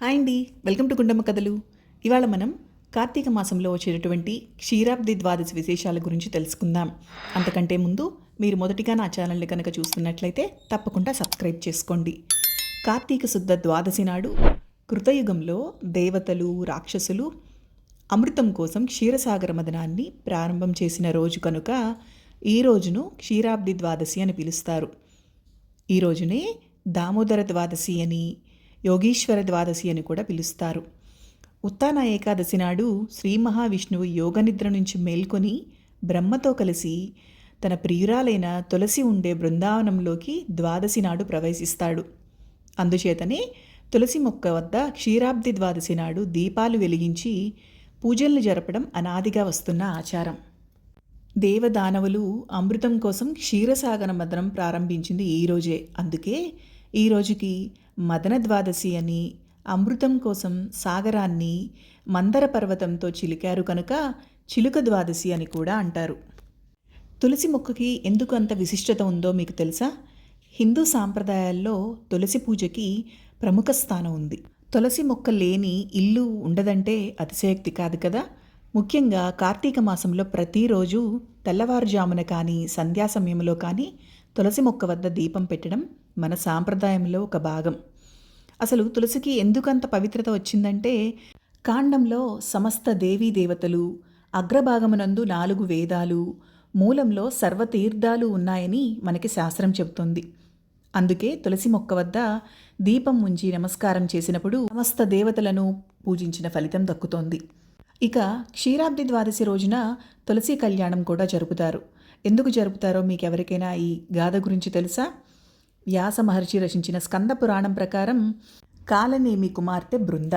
Hi అండి. Welcome to Gundamma కథలు. ఇవాళ మనం కార్తీక మాసంలో వచ్చేటటువంటి క్షీరాబ్ది ద్వాదశి విశేషాల గురించి తెలుసుకుందాం. అంతకంటే ముందు మీరు మొదటిగా నా ఛానల్ని కనుక చూస్తున్నట్లయితే తప్పకుండా సబ్స్క్రైబ్ చేసుకోండి. కార్తీక శుద్ధ ద్వాదశి నాడు కృతయుగంలో దేవతలు రాక్షసులు అమృతం కోసం క్షీరసాగర మదనాన్ని ప్రారంభం చేసిన రోజు కనుక ఈ రోజును క్షీరాబ్ది ద్వాదశి అని పిలుస్తారు. ఈ రోజునే దామోదర ద్వాదశి అని యోగీశ్వర ద్వాదశి అని కూడా పిలుస్తారు. ఉత్తాన ఏకాదశి నాడు శ్రీ మహావిష్ణువు యోగనిద్ర నుంచి మేల్కొని బ్రహ్మతో కలిసి తన ప్రియురాలైన తులసి ఉండే బృందావనంలోకి ద్వాదశి నాడు ప్రవేశిస్తాడు. అందుచేతనే తులసి మొక్క వద్ద క్షీరాబ్ది ద్వాదశి నాడు దీపాలు వెలిగించి పూజలను జరపడం అనాదిగా వస్తున్న ఆచారం. దేవదానవులు అమృతం కోసం క్షీరసాగర మదనం ప్రారంభించింది ఈ రోజే. అందుకే ఈ రోజుకి మదన ద్వాదశి అని అమృతం కోసం సాగరాన్ని మందర పర్వతంతో చిలికారు కనుక చిలుక ద్వాదశి అని కూడా అంటారు. తులసి మొక్కకి ఎందుకు అంత విశిష్టత ఉందో మీకు తెలుసా? హిందూ సాంప్రదాయాల్లో తులసి పూజకి ప్రముఖ స్థానం ఉంది. తులసి మొక్క లేని ఇల్లు ఉండదంటే అతిశయోక్తి కాదు కదా? ముఖ్యంగా కార్తీక మాసంలో ప్రతిరోజు తెల్లవారుజామున కానీ సంధ్యా సమయంలో కానీ తులసి మొక్క వద్ద దీపం పెట్టడం మన సాంప్రదాయంలో ఒక భాగం. అసలు తులసికి ఎందుకంత పవిత్రత వచ్చిందంటే కాండంలో సమస్త దేవీ దేవతలు అగ్రభాగమునందు నాలుగు వేదాలు మూలంలో సర్వతీర్థాలు ఉన్నాయని మనకి శాస్త్రం చెబుతుంది. అందుకే తులసి మొక్క వద్ద దీపం ఉంచి నమస్కారం చేసినప్పుడు సమస్త దేవతలను పూజించిన ఫలితం దక్కుతోంది. ఇక క్షీరాబ్ది ద్వాదశి రోజున తులసి కళ్యాణం కూడా జరుపుతారు. ఎందుకు జరుపుతారో మీకు ఎవరికైనా ఈ గాథ గురించి తెలుసా? వ్యాస మహర్షి రచించిన స్కంద పురాణం ప్రకారం కాలనేమి కుమార్తె బృంద.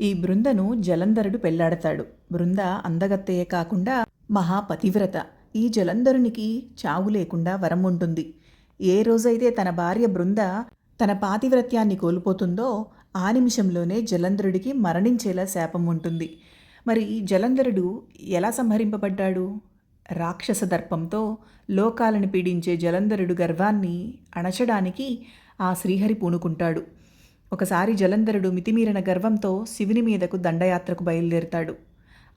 ఈ బృందను జలంధరుడు పెళ్ళాడతాడు. బృంద అందగత్తెయే కాకుండా మహాపతివ్రత. ఈ జలంధరునికి చావు లేకుండా వరం ఉంటుంది. ఏ రోజైతే తన భార్య బృంద తన పాతివ్రత్యాన్ని కోల్పోతుందో ఆ నిమిషంలోనే జలంధరుడికి మరణించేలా శాపం ఉంటుంది. మరి జలంధరుడు ఎలా సంహరింపబడ్డాడు? రాక్షస దర్పంతో లోకాలను పీడించే జలంధరుడు గర్వాన్ని అణచడానికి ఆ శ్రీహరి పూనుకుంటాడు. ఒకసారి జలంధరుడు మితిమీరిన గర్వంతో శివుని మీదకు దండయాత్రకు బయలుదేరుతాడు.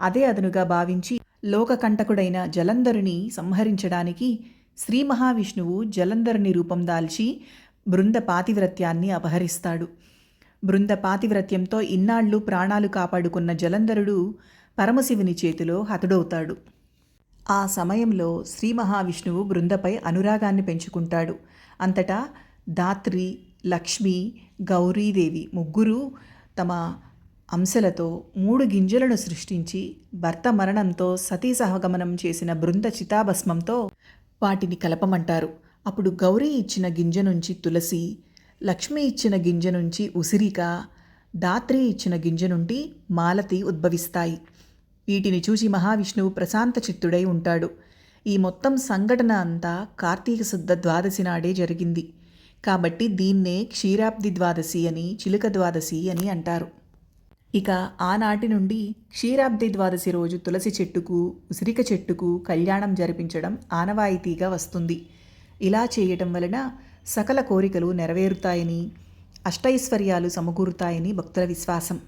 అదే అదనుగా భావించి లోకకంటకుడైన జలంధరుని సంహరించడానికి శ్రీ మహావిష్ణువు జలంధరుని రూపం దాల్చి బృంద పాతివ్రత్యాన్ని అపహరిస్తాడు. బృంద పాతివ్రత్యంతో ఇన్నాళ్ళు ప్రాణాలు కాపాడుకున్న జలంధరుడు పరమశివుని చేతిలో హతుడవుతాడు. ఆ సమయంలో శ్రీ మహావిష్ణువు బృందపై అనురాగాన్ని పెంచుకుంటాడు. అంతటా దాత్రి లక్ష్మి గౌరీదేవి ముగ్గురు తమ అంశలతో మూడు గింజలను సృష్టించి భర్త మరణంతో సతీ సహగమనం చేసిన బృంద చితాభస్మంతో వాటిని కలపమంటారు. అప్పుడు గౌరీ ఇచ్చిన గింజ నుంచి తులసి లక్ష్మి ఇచ్చిన గింజ నుంచి ఉసిరిక దాత్రి ఇచ్చిన గింజ నుండి మాలతి ఉద్భవిస్తాయి. వీటిని చూసి మహావిష్ణువు ప్రశాంత చిత్తుడై ఉంటాడు. ఈ మొత్తం సంఘటన అంతా కార్తీక శుద్ధ ద్వాదశి నాడే జరిగింది. కాబట్టి దీన్నే క్షీరాబ్ది ద్వాదశి అని చిలుక ద్వాదశి అని అంటారు. ఇక ఆనాటి నుండి క్షీరాబ్ది ద్వాదశి రోజు తులసి చెట్టుకు ఉసిరిక చెట్టుకు కళ్యాణం జరిపించడం ఆనవాయితీగా వస్తుంది. ఇలా చేయటం వలన సకల కోరికలు నెరవేరుతాయని అష్టైశ్వర్యాలు సమకూరుతాయని భక్తుల విశ్వాసం.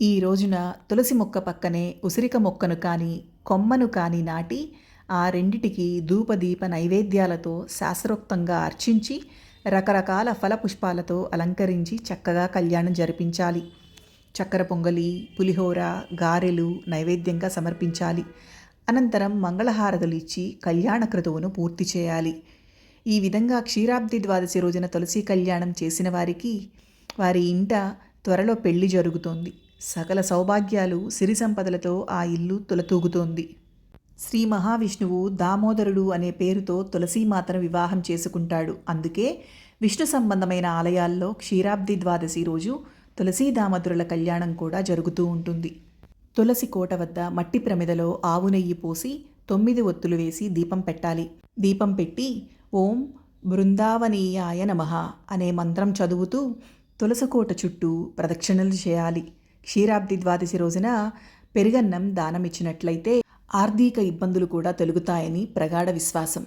ఈ రోజున తులసి మొక్క పక్కనే ఉసిరిక మొక్కను కానీ కొమ్మను కానీ నాటి ఆ రెండిటికి ధూపదీప నైవేద్యాలతో శాస్త్రోక్తంగా అర్చించి రకరకాల ఫలపుష్పాలతో అలంకరించి చక్కగా కళ్యాణం జరిపించాలి. చక్కెర పొంగలి పులిహోర గారెలు నైవేద్యంగా సమర్పించాలి. అనంతరం మంగళహారతులు ఇచ్చి కళ్యాణ క్రతువును పూర్తి చేయాలి. ఈ విధంగా క్షీరాబ్ది ద్వాదశి రోజున తులసి కళ్యాణం చేసిన వారికి వారి ఇంట త్వరలో పెళ్ళి జరుగుతోంది. సకల సౌభాగ్యాలు సిరి సంపదలతో ఆ ఇల్లు తులతూగుతోంది. శ్రీ మహావిష్ణువు దామోదరుడు అనే పేరుతో తులసీమాతను వివాహం చేసుకుంటాడు. అందుకే విష్ణు సంబంధమైన ఆలయాల్లో క్షీరాబ్ది ద్వాదశి రోజు తులసీ దామోదరుల కళ్యాణం కూడా జరుగుతూ ఉంటుంది. తులసి కోట వద్ద మట్టి ప్రమిదలో ఆవు నెయ్యి పోసి తొమ్మిది ఒత్తులు వేసి దీపం పెట్టాలి. దీపం పెట్టి ఓం బృందావనీయాయ నమః అనే మంత్రం చదువుతూ తులసకోట చుట్టూ ప్రదక్షిణలు చేయాలి. క్షీరాబ్ది ద్వాదశి రోజున పెరుగన్నం దానమిచ్చినట్లయితే ఆర్థిక ఇబ్బందులు కూడా తొలుగుతాయని ప్రగాఢ విశ్వాసం.